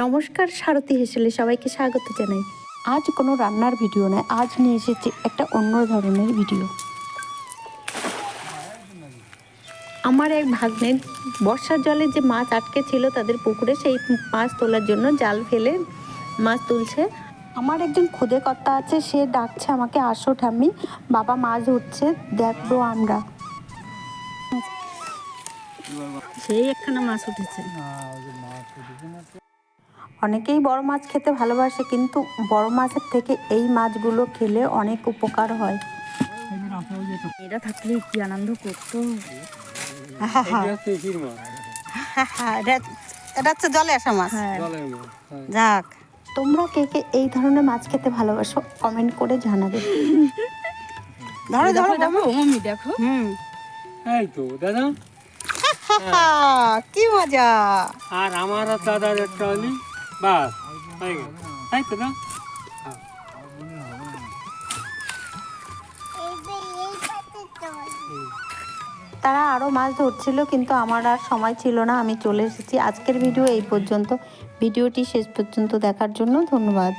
নমস্কার সারথী হেসেলে সবাইকে স্বাগত জানাই। আজ কোনো রান্নার ভিডিও নয় আজ নিয়ে এসেছি একটা অন্য ধরনের ভিডিও। আমার এক ভাগ্নের বর্ষার জলে যে মাছ আটকে ছিল তাদের পুকুরে সেই মাছ তোলার জন্য জাল ফেলে মাছ তুলছে। আমার একজন খুদে কর্তা আছে সে ডাকছে আমাকে আসো ঠাম্মি বাবা মাছ ধরছে দেখব আমরা। সেই একখানা মাছ উঠেছে। অনেকেই বড় মাছ খেতে ভালোবাসে কিন্তু বড় মাছের থেকে এই মাছগুলো খেলে অনেক উপকার হয়। এরা থাকলে কি আনন্দ করতো? এটা হচ্ছে জলে আসা মাছ। হ্যাঁ। যাক। তোমরা কে কে এই ধরনের মাছ খেতে ভালোবাসো কমেন্ট করে জানাবে। ধরো ধরো দেখো মম্মি দেখো। হুম। এই তো দাদা। কি মজা। আর আমার দাদার একটা তারা আরও মাছ ধরছিল, কিন্তু আমার আর সময় ছিল না, আমি চলে এসেছি। আজকের ভিডিও এই পর্যন্ত। ভিডিওটি শেষ পর্যন্ত দেখার জন্য ধন্যবাদ।